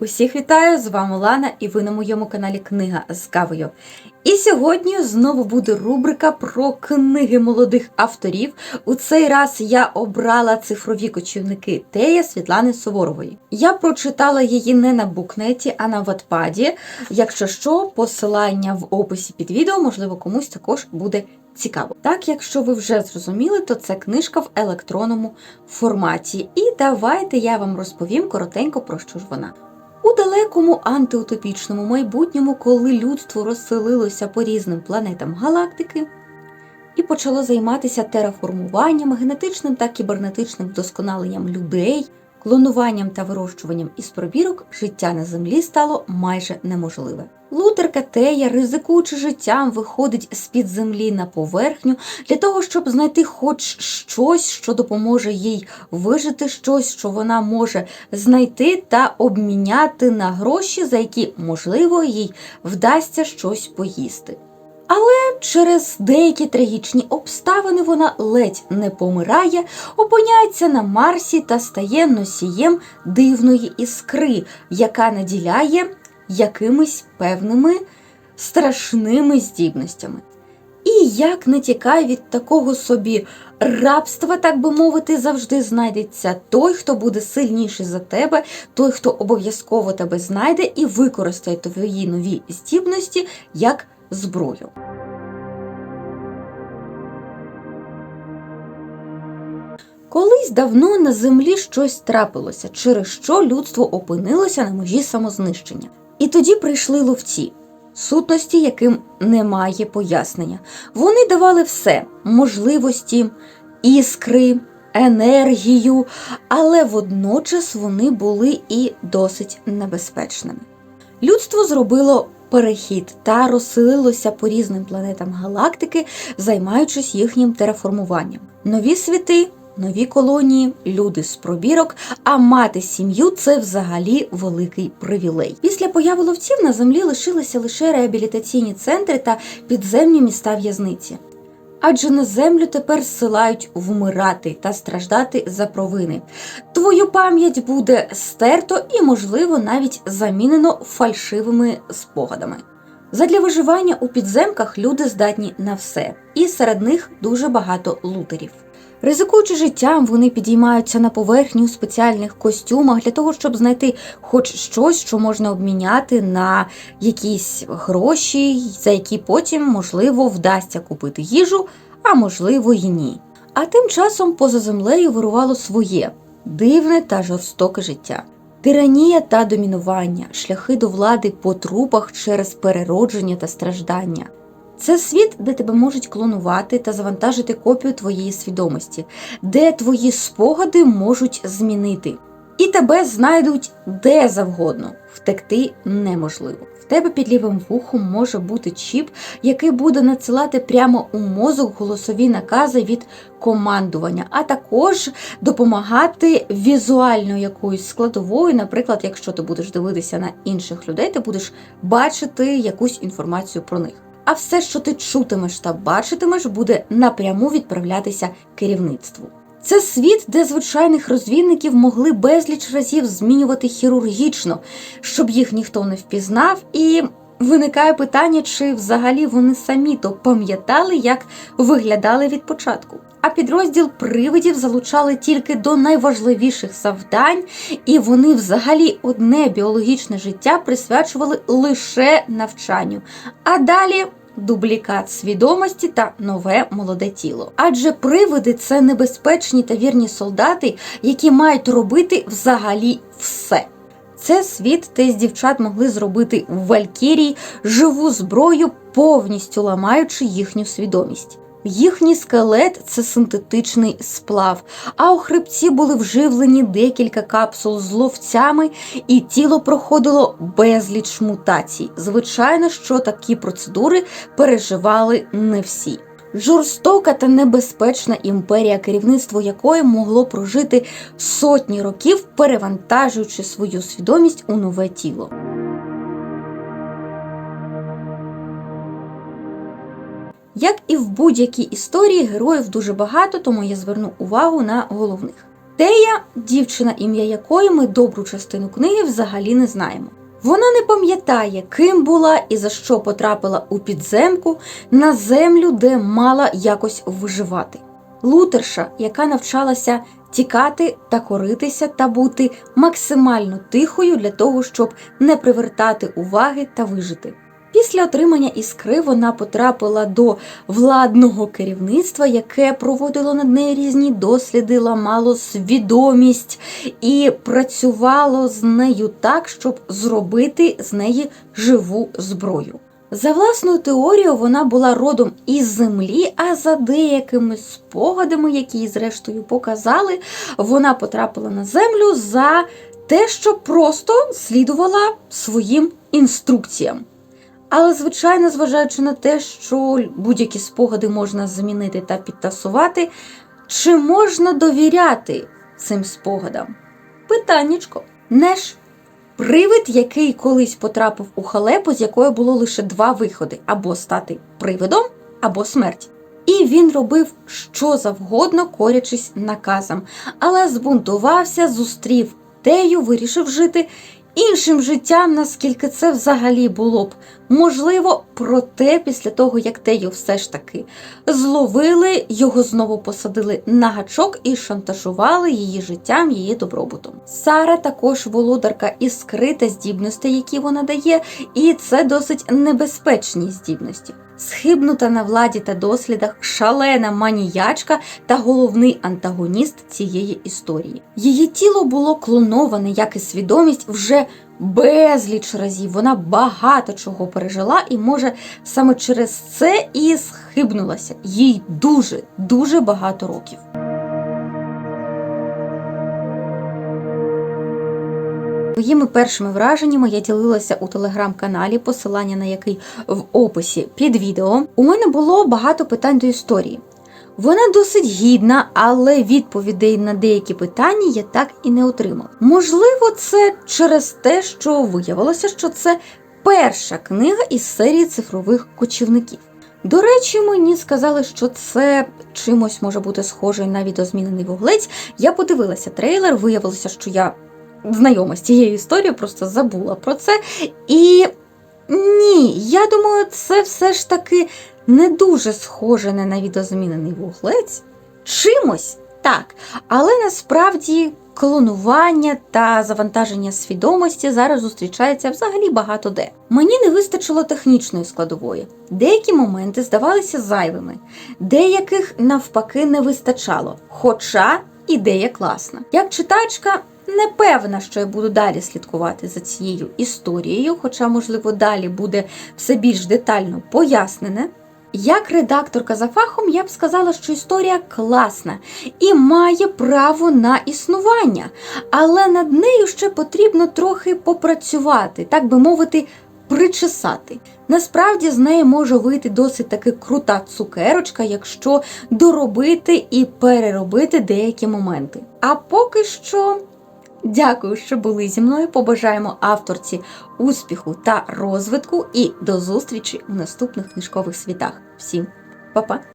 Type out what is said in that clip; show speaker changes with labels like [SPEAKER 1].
[SPEAKER 1] Усіх вітаю! З вами Лана, і ви на моєму каналі Книга з кавою. І сьогодні знову буде рубрика про книги молодих авторів. У цей раз я обрала цифрові кочівники Тея Світлани Суворової. Я прочитала її не на букнеті, а на ватпаді. Якщо що, посилання в описі під відео, можливо, комусь також буде цікаво. Так, якщо ви вже зрозуміли, то це книжка в електронному форматі. І давайте я вам розповім коротенько про що ж вона. У далекому антиутопічному майбутньому, коли людство розселилося по різним планетам галактики і почало займатися тераформуванням, генетичним та кібернетичним вдосконаленням людей, клонуванням та вирощуванням із пробірок, життя на землі стало майже неможливе. Лутерка Тея, ризикуючи життям, виходить з-під землі на поверхню для того, щоб знайти хоч щось, що допоможе їй вижити, щось, що вона може знайти та обміняти на гроші, за які, можливо, їй вдасться щось поїсти. Але через деякі трагічні обставини вона ледь не помирає, опиняється на Марсі та стає носієм дивної іскри, яка наділяє якимись певними страшними здібностями. І як не тікає від такого собі рабства, так би мовити, завжди знайдеться той, хто буде сильніший за тебе, той, хто обов'язково тебе знайде і використає твої нові здібності як зброю. Колись давно на землі щось трапилося, через що людство опинилося на межі самознищення. І тоді прийшли ловці, сутності, яким немає пояснення. Вони давали все можливості, іскри, енергію, але водночас вони були і досить небезпечними. Людство зробило перехід та розселилося по різним планетам галактики, займаючись їхнім тераформуванням. Нові світи. Нові колонії, люди з пробірок, а мати сім'ю це взагалі великий привілей. Після появи ловців на землі лишилися лише реабілітаційні центри та підземні міста в'язниці. Адже на землю тепер силають вмирати та страждати за провини. Твою пам'ять буде стерто і, можливо, навіть замінено фальшивими спогадами. Задля виживання у підземках люди здатні на все, і серед них дуже багато лутерів. Ризикуючи життям, вони підіймаються на поверхню у спеціальних костюмах для того, щоб знайти хоч щось, що можна обміняти на якісь гроші, за які потім, можливо, вдасться купити їжу, а можливо і ні. А тим часом поза землею вирувало своє дивне та жорстоке життя. Тиранія та домінування, шляхи до влади по трупах через переродження та страждання. Це світ, де тебе можуть клонувати та завантажити копію твоєї свідомості, де твої спогади можуть змінити. І тебе знайдуть де завгодно, втекти неможливо. В тебе під лівим вухом може бути чіп, який буде надсилати прямо у мозок голосові накази від командування, а також допомагати візуально якоюсь складовою. Наприклад, якщо ти будеш дивитися на інших людей, ти будеш бачити якусь інформацію про них а все, що ти чутимеш та бачитимеш, буде напряму відправлятися керівництву. Це світ, де звичайних розвідників могли безліч разів змінювати хірургічно, щоб їх ніхто не впізнав, і виникає питання, чи взагалі вони самі то пам'ятали, як виглядали від початку. А підрозділ привидів залучали тільки до найважливіших завдань, і вони взагалі одне біологічне життя присвячували лише навчанню. А далі. Дублікат свідомості та нове молоде тіло. Адже привиди це небезпечні та вірні солдати, які мають робити взагалі все. Це світ, де з дівчат могли зробити в Валькірії живу зброю, повністю ламаючи їхню свідомість. Їхній скелет це синтетичний сплав, а у хребці були вживлені декілька капсул з ловцями, і тіло проходило безліч мутацій. Звичайно, що такі процедури переживали не всі. Жорстока та небезпечна імперія, керівництво якої могло прожити сотні років, перевантажуючи свою свідомість у нове тіло. Як і в будь-якій історії, героїв дуже багато, тому я зверну увагу на головних. Тея, дівчина, ім'я якої ми добру частину книги взагалі не знаємо. Вона не пам'ятає, ким була і за що потрапила у підземку на землю, де мала якось виживати. Лутерша, яка навчалася тікати та коритися та бути максимально тихою для того, щоб не привертати уваги та вижити. Після отримання іскри вона потрапила до владного керівництва, яке проводило над нею різні досліди, ламало свідомість і працювало з нею так, щоб зробити з неї живу зброю. За власною теорією, вона була родом із землі, а за деякими спогадами, які зрештою показали, вона потрапила на землю за те, що просто слідувала своїм інструкціям. Але, звичайно, зважаючи на те, що будь-які спогади можна змінити та підтасувати, чи можна довіряти цим спогадам? Питаннячко. Неш Привид, який колись потрапив у халепу, з якої було лише два виходи: або стати привидом, або смерть. І він робив що завгодно, корячись наказам, але збунтувався, зустрів тею, вирішив жити іншим життям, наскільки це взагалі було б можливо. Проте, після того, як Тею все ж таки зловили, його знову посадили на гачок і шантажували її життям, її добробутом. Сара також володарка іскри та здібностей, які вона дає, і це досить небезпечні здібності. Схибнута на владі та дослідах, шалена маніячка та головний антагоніст цієї історії. Її тіло було клоноване, як і свідомість, вже безліч разів. Вона багато чого пережила, і може саме через це і схибнулася. Їй дуже дуже багато років. Своїми першими враженнями я ділилася у телеграм-каналі, посилання на який в описі під відео. У мене було багато питань до історії. Вона досить гідна, але відповідей на деякі питання я так і не отримала. Можливо, це через те, що виявилося, що це перша книга із серії цифрових кочівників. До речі, мені сказали, що це чимось може бути схоже на відозмінений вуглець. Я подивилася трейлер, виявилося, що я знайома з цією історією, просто забула про це. І ні, я думаю, це все ж таки не дуже схоже на навідозмінений вуглець. Чимось так, але насправді клонування та завантаження свідомості зараз зустрічається взагалі багато де. Мені не вистачило технічної складової. Деякі моменти здавалися зайвими, деяких навпаки не вистачало. Хоча ідея класна. Як читачка. Не певна, що я буду далі слідкувати за цією історією, хоча, можливо, далі буде все більш детально пояснене. Як редакторка за фахом, я б сказала, що історія класна і має право на існування, але над нею ще потрібно трохи попрацювати, так би мовити, причесати. Насправді з неї може вийти досить таки крута цукерочка, якщо доробити і переробити деякі моменти. А поки що. Дякую, що були зі мною. Побажаємо авторці успіху та розвитку, і до зустрічі у наступних книжкових світах. Всім па-па!